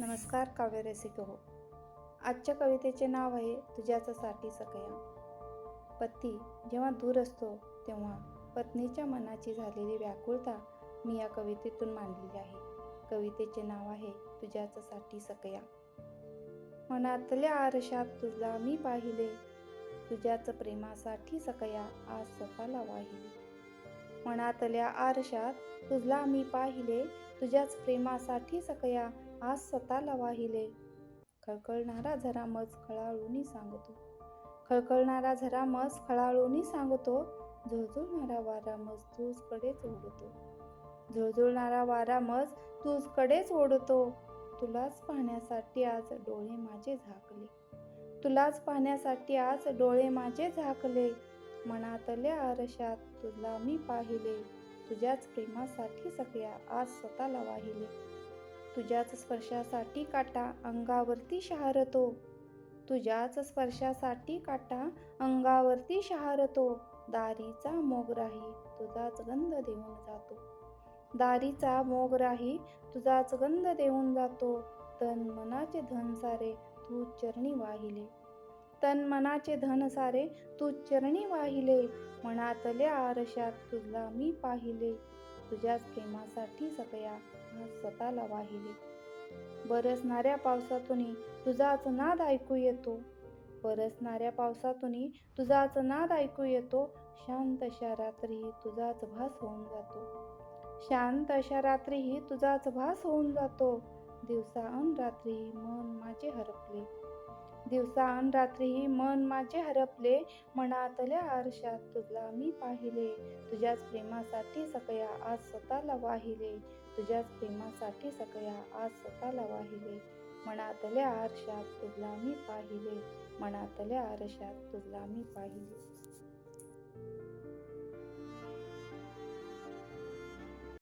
नमस्कार काव्य रसिक हो. आजच्या कवितेचे नाव आहे तुझ्याचसाठी सकया पती जेव्हा दूर असतो तेव्हा पत्नीच्या मनाची झालेली व्याकुळता मी या कवितेतून मांडलेली आहे. कवितेचे नाव आहे तुझ्याचसाठी सकया मनातल्या आरशात तुझा मी पाहिले. तुझ्याच प्रेमासाठी सकया आज स्वतःला वाहिले. मनातल्या आरशात तुझला मी पाहिले. तुझ्याच प्रेमासाठी सकया आज स्वतःला वाहिले. खळखळणारा झरा मज खळाळूनी सांगतो. खळखळणारा झरा मज खळाळूनी सांगतो. झुळझुळणारा वारा मज तूजकडेच ओढतो. झुळझुळणारा वारा मज तूजकडेच ओढतो. तुलाच पाहण्यासाठी आज डोळे माझे झाकले. तुलाच पाहण्यासाठी आज डोळे माझे झाकले. मनातल्या आरशात तुला मी पाहिले. तुझ्याच प्रेमासाठी सगळ्या आज स्वतःला वाहिले. तुझ्याच स्पर्शासाठी काटा अंगावरती शहारतो. तुझ्याच स्पर्शासाठी काटा अंगावरती शहारतो. दारीचा मोगराही तुझाच गंध देऊन जातो. दारीचा मोगराही तुझाच गंध देऊन जातो. तन मनाचे धन सारे तू चरणी वाहिले. तन मनाचे धन सारे तू चरणी वाहिले. मनातल्या आरशात तुझला मी पाहिले. तुझ्याच प्रेमासाठी सगळ्या स्वतःला वाहिले. बरसणाऱ्या पावसातून तुझाच नाद ऐकू येतो. बरसणाऱ्या पावसातून तुझाच नाद ऐकू येतो. शांत अशा रात्री तुझाच भास होऊन जातो. शांत अशा रात्रीही तुझाच भास होऊन जातो. दिवसा अन रात्रीही मन माझे हरपले. दिवसा अन रात्रीही मन माझे हरपले मनातल्या आरशात तुला मी पाहिले. तुझ्याच प्रेमासाठी सकया आज स्वतःला वाहिले. तुझ्याच प्रेमासाठी सकया आज स्वतःला वाहिले. मनातल्या आरशात तुला मी पाहिले. मनातल्या आरशात तुला मी पाहिले.